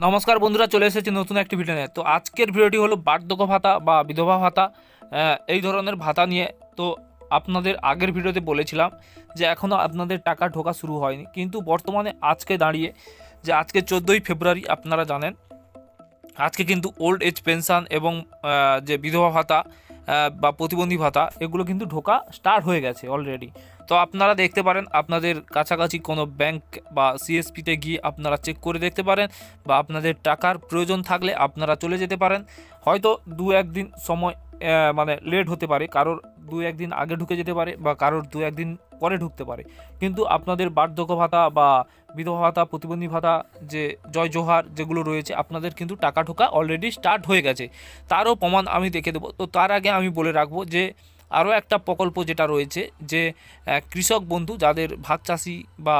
নমস্কার বন্ধুরা, চলে এসেছি নতুন একটি ভিডিও নিয়ে। তো আজকের ভিডিওটি হলো বার্ধক্য ভাতা বা বিধবা ভাতা এই ধরনের ভাতা নিয়ে। তো আপনাদের আগের ভিডিওতে বলেছিলাম যে এখনও আপনাদের টাকা ঢোকা শুরু হয়নি। কিন্তু বর্তমানে আজকে দাঁড়িয়ে, যে আজকে চোদ্দোই ফেব্রুয়ারি, আপনারা জানেন, আজকে কিন্তু ওল্ড এজ পেনশন এবং যে বিধবা ভাতা বা প্রতিবন্ধী ভাতা, এগুলো কিন্তু ঢোকা স্টার্ট হয়ে গেছে অলরেডি তো আপনারা দেখতে পারেন, আপনাদের কাছাকাছি কোনো ব্যাংক বা সিএসপিতে গিয়ে আপনারা চেক করে দেখতে পারেন বা আপনাদের টাকার প্রয়োজন থাকলে আপনারা চলে যেতে পারেন। হয়তো দু একদিন সময় মানে লেট হতে পারে, কারোর দু একদিন আগে ঢুকে যেতে পারে বা কারোর দু একদিন পরে ঢুকতে পারে। কিন্তু আপনাদের বার্ধক্য ভাতা বা বিধবা ভাতা, প্রতিবন্ধী ভাতা, যে জয় জোহার যেগুলো রয়েছে, আপনাদের কিন্তু টাকা ঢোকা অলরেডি স্টার্ট হয়ে গেছে। তারও প্রমাণ আমি দেখে দেবো। তো তার আগে আমি বলে রাখব যে, আরও একটা প্রকল্প যেটা রয়েছে যে কৃষক বন্ধু যাদের ভাত চাষি বা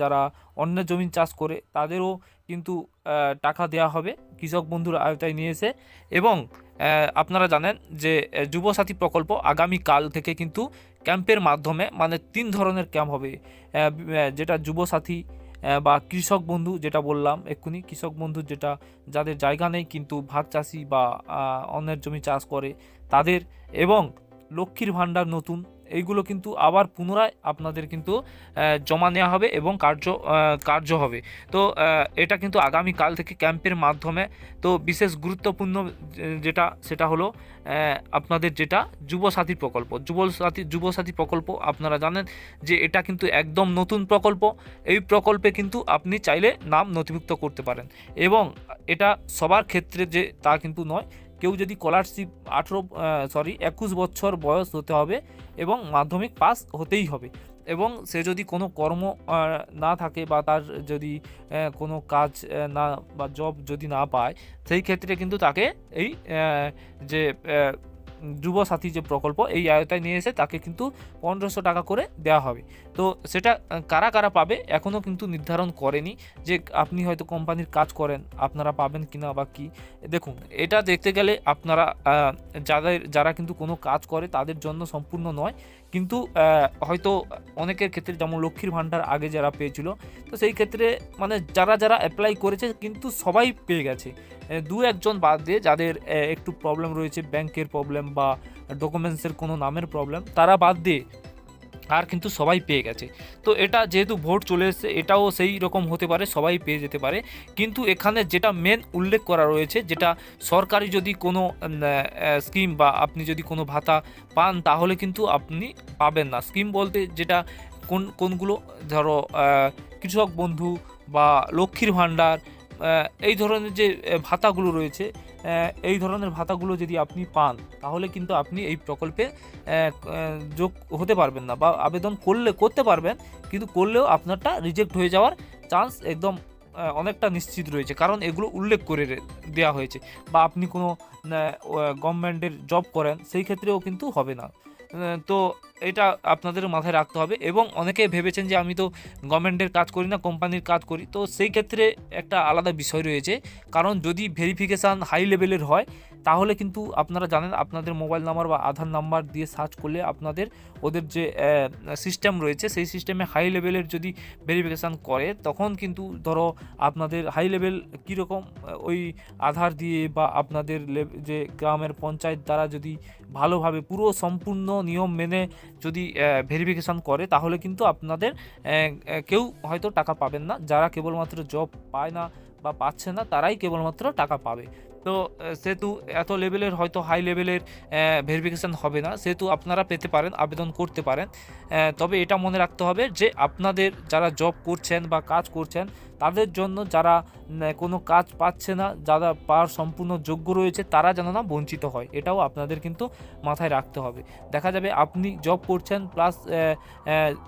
যারা অন্যের জমি চাষ করে, তাদেরও কিন্তু টাকা দেওয়া হবে কৃষক বন্ধুর আয়তায় নিয়ে এসে। এবং আপনারা জানেন যে যুবসাথী প্রকল্প আগামীকাল থেকে কিন্তু ক্যাম্পের মাধ্যমে মানে তিন ধরনের ক্যাম্প হবে। যেটা যুবসাথী বা কৃষক বন্ধু যেটা বললাম এক্ষুনি, কৃষক বন্ধু যেটা, যাদের জায়গা নেই কিন্তু ভাগ চাষি বা অন্যের জমি চাষ করে, তাদের এবং লক্ষ্মীর ভাণ্ডার নতুন এইগুলো কিন্তু আবার পুনরায় আপনাদের কিন্তু জমা নেওয়া হবে এবং কার্য কার্য হবে। তো এটা কিন্তু আগামী কাল থেকে ক্যাম্পের মাধ্যমে, তো বিশেষ গুরুত্বপূর্ণ যেটা, সেটা হলো আপনাদের যেটা যুবসাথী প্রকল্প। যুবসাথী যুবসাথী প্রকল্প, আপনারা জানেন যে এটা কিন্তু একদম নতুন প্রকল্প। এই প্রকল্পে কিন্তু আপনি চাইলে নাম নথিভুক্ত করতে পারেন। এবং এটা সবার ক্ষেত্রে যে তা কিন্তু নয় কেউ যদি স্কলারশিপ আঠেরো সরি একুশ বছর বয়স হতে হবে এবং মাধ্যমিক পাস হতেই হবে এবং সে যদি কোনো কর্ম না থাকে বা তার যদি কোনো কাজ না বা জব যদি না পায়, সেই ক্ষেত্রে কিন্তু তাকে এই যে আহ, যুবসাথী যে প্রকল্প এই আয়তায় নিয়ে এসে তাকে কিন্তু পনেরোশো টাকা করে দেওয়া হবে। তো সেটা কারা কারা পাবে এখনও কিন্তু নির্ধারণ করেনি যে আপনি হয়তো কোম্পানির কাজ করেন আপনারা পাবেন কিনা বা কি। দেখুন এটা দেখতে গেলে আপনারা যাদের যারা কিন্তু কোনো কাজ করে তাদের জন্য সম্পূর্ণ নয়। কিন্তু হয়তো অনেকের ক্ষেত্রে যেমন লক্ষ্মীর ভাণ্ডার আগে যারা পেয়েছিল, তো সেই ক্ষেত্রে মানে যারা যারা অ্যাপ্লাই করেছে কিন্তু সবাই পেয়ে গেছে। দু একজন বাদ দিয়ে যাদের একটু প্রবলেম রয়েছে ব্যাংকের প্রবলেম বা ডকুমেন্টসের কোনো নামের প্রবলেম তারা বাদ দিয়ে আর কিন্তু সবাই পেয়ে গেছে। তো এটা যেহেতু ভোট চলে এসেছে, এটাও সেই রকম হতে পারে, সবাই পেয়ে যেতে পারে। কিন্তু এখানে যেটা মেন উল্লেখ করা রয়েছে, যেটা সরকারি যদি কোনো স্কিম বা আপনি যদি কোনো ভাতা পান, তাহলে কিন্তু আপনি পাবেন না। স্কিম বলতে যেটা কোন, কোনগুলো, ধরো কৃষক বন্ধু বা লক্ষ্মীর ভাণ্ডার এই ধরনের যে ভাতাগুলো রয়েছে এই ধরনের ভাতাগুলো যদি আপনি পান, তাহলে কিন্তু আপনি এই প্রকল্পে যোগ হতে পারবেন না বা আবেদন করলে, করতে পারবেন, কিন্তু করলেও আপনারটা রিজেক্ট হয়ে যাওয়ার চান্স একদম অনেকটা নিশ্চিত রয়েছে। কারণ এগুলো উল্লেখ করে দেওয়া হয়েছে। বা আপনি কোনো গভর্নমেন্টের জব করেন, সেই ক্ষেত্রেও কিন্তু হবে না। তো এটা আপনাদের মাথায় রাখতে হবে এবং অনেকে ভেবেছেন যে আমি তো গভর্নমেন্টের কাজ করি না কোম্পানির কাজ করি। তো সেই ক্ষেত্রে একটা আলাদা বিষয় রয়েছে। কারণ যদি ভেরিফিকেশান হাই লেভেলের হয়, তাহলে কিন্তু আপনারা জানেন আপনাদের মোবাইল নাম্বার বা আধার নাম্বার দিয়ে সার্চ করলে আপনাদের ওদের যে সিস্টেম রয়েছে, সেই সিস্টেমে হাই লেভেলের যদি ভেরিফিকেশান করে, তখন কিন্তু ধরো আপনাদের হাই লেভেল কীরকম ওই আধার দিয়ে বা আপনাদের যে গ্রামের পঞ্চায়েত দ্বারা যদি ভালোভাবে পুরো সম্পূর্ণ নিয়ম মেনে যদি ভেরিফিকেশান করে, তাহলে কিন্তু আপনাদের কেউ হয়তো টাকা পাবেন না। যারা কেবলমাত্র জব পায় না বা পাচ্ছে না, তারাই কেবলমাত্র টাকা পাবে। তো সেহেতু এত লেভেলের হয়তো হাই লেভেলের ভেরিফিকেশান হবে না। সেহেতু আপনারা পেতে পারেন, আবেদন করতে পারেন। তবে এটা মনে রাখতে হবে যে, আপনাদের যারা জব করছেন বা কাজ করছেন তাদের জন্য যারা কোনো কাজ পাচ্ছে না, যারা পাওয়ার সম্পূর্ণ যোগ্য রয়েছে, তারা যেন না বঞ্চিত হয়। এটাও আপনাদের কিন্তু মাথায় রাখতে হবে। দেখা যাবে আপনি জব করছেন প্লাস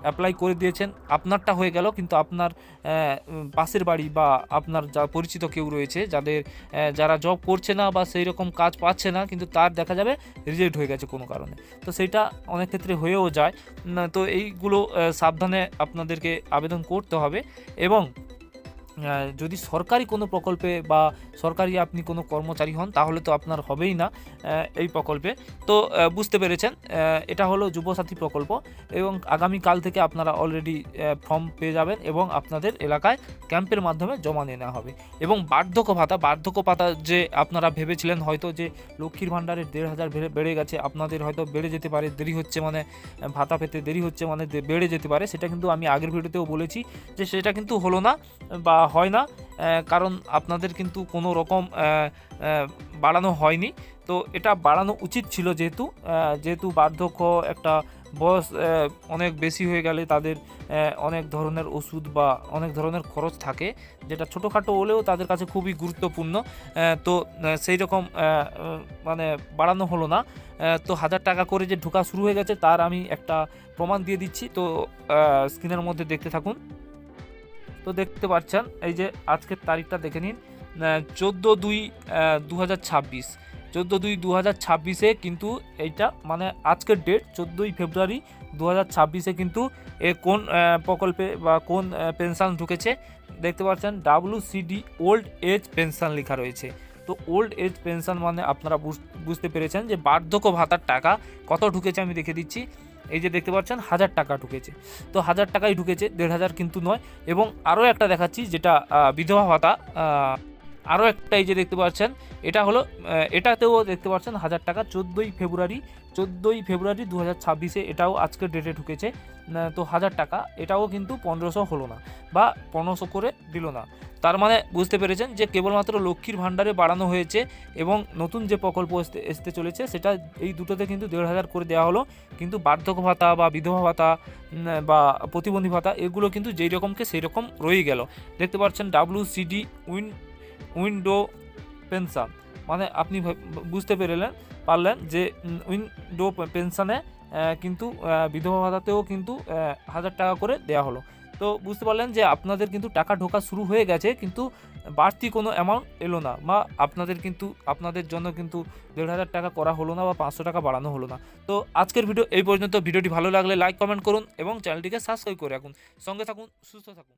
অ্যাপ্লাই করে দিয়েছেন, আপনারটা হয়ে গেল, কিন্তু আপনার পাশের বাড়ি বা আপনার যা পরিচিত কেউ রয়েছে, যাদের যারা জব করছে না বা সেই রকম কাজ পাচ্ছে না, কিন্তু তার দেখা যাবে রিজেক্ট হয়ে গেছে কোনো কারণে। তো সেইটা অনেক ক্ষেত্রে হয়েও যায়। তো এইগুলো সাবধানে আপনাদেরকে আবেদন করতে হবে এবং যদি সরকারি কোনো প্রকল্পে বা সরকারি আপনি কোনো কর্মচারী হন, তাহলে তো আপনার হবেই না এই প্রকল্পে। তো বুঝতে পেরেছেন এটা হলো যুবসাথী প্রকল্প এবং আগামীকাল থেকে আপনারা অলরেডি ফর্ম পেয়ে যাবেন এবং আপনাদের এলাকায় ক্যাম্পের মাধ্যমে জমা নিয়ে নেওয়া হবে। এবং বার্ধক্য ভাতা বার্ধক্য ভাতা যে আপনারা ভেবেছিলেন হয়তো যে লক্ষ্মীর ভাণ্ডারের দেড় হাজার বেড়ে বেড়ে গেছে, আপনাদের হয়তো বেড়ে যেতে পারে, দেরি হচ্ছে মানে ভাতা পেতে দেরি হচ্ছে মানে বেড়ে যেতে পারে, সেটা কিন্তু আমি আগের ভিডিওতেও বলেছি যে সেটা কিন্তু হলো না বা হয় না কারণ আপনাদের কিন্তু কোনো রকম বাড়ানো হয়নি। তো এটা বাড়ানো উচিত ছিল যেহেতু যেহেতু বার্ধক্য একটা বয়স অনেক বেশি হয়ে গেলে তাদের অনেক ধরনের ওষুধ বা অনেক ধরনের খরচ থাকে, যেটা ছোটোখাটো হলেও তাদের কাছে খুবই গুরুত্বপূর্ণ। তো সেই রকম মানে বাড়ানো হলো না। তো হাজার টাকা করে যে ঢোকা শুরু হয়ে গেছে, তার আমি একটা প্রমাণ দিয়ে দিচ্ছি। তো স্ক্রিনের মধ্যে দেখতে থাকুন। তো দেখতে পাচ্ছেন, এই যে আজকের তারিখটা দেখে নিন চোদ্দ দুই দু হাজার ছাব্বিশ। চোদ্দ দুই দু হাজার ছাব্বিশে কিন্তু এইটা মানে আজকের ডেট চোদ্দোই ফেব্রুয়ারি দু হাজার ছাব্বিশে কিন্তু এ কোন প্রকল্পে বা কোন পেনশন ঢুকেছে? দেখতে পাচ্ছেন W CD old age pension লেখা রয়েছে। তো ওল্ড এজ পেনশন মানে আপনারা বুঝ- বুঝতে পেরেছেন যে বার্ধক্য ভাতার টাকা কত ঢুকেছে আমি দেখে দিচ্ছি। এই যে দেখতে পাচ্ছেন, হাজার টাকা ঢুকেছে। তো হাজার টাকাই ঢুকেছে, দেড় হাজার কিন্তু নয়। এবং আরও একটা দেখাচ্ছি, যেটা বিধবা ভাতা আরও একটা এই যে দেখতে পাচ্ছেন, এটা হলো এটাতেও দেখতে পাচ্ছেন হাজার টাকা, চোদ্দোই ফেব্রুয়ারি চোদ্দোই ফেব্রুয়ারি দু হাজার ছাব্বিশে এটাও আজকের ডেটে ঢুকেছে। তো হাজার টাকা, এটাও কিন্তু পনেরোশো হলো না, বা পনেরোশো করে দিল না। তার মানে বুঝতে পেরেছেন যে কেবলমাত্র লক্ষ্মীর ভাণ্ডারে বাড়ানো হয়েছে এবং নতুন যে প্রকল্প আসতে চলেছে, সেটা এই দুটোতে কিন্তু দেড় হাজার করে দেওয়া হলো। কিন্তু বার্ধক্য ভাতা বা বিধবা ভাতা বা প্রতিবন্ধী ভাতা, এগুলো কিন্তু যেই রকমকে সেই রকম রয়ে গেল। দেখতে পাচ্ছেন W CD win widow pension. মানে আপনি বুঝতে পেরেলেন, পারলেন যে উইন্ডো পেনশনে কিন্তু বিধবা ভাতাতেও কিন্তু হাজার টাকা করে দেওয়া হলো। তো বুঝতে পারলেন যে আপনাদের কিন্তু টাকা ঢোকা শুরু হয়ে গেছে, কিন্তু বাড়তি কোনো অ্যামাউন্ট এলো না, বা আপনাদের কিন্তু, আপনাদের জন্য কিন্তু দেড় হাজার টাকা করা হলো না, বা পাঁচশো টাকা বাড়ানো হলো না। তো আজকের ভিডিও এই পর্যন্ত। ভিডিওটি ভালো লাগলে লাইক কমেন্ট করুন এবং চ্যানেলটিকে সাবস্ক্রাইব করে রাখুন। সঙ্গে থাকুন, সুস্থ থাকুন।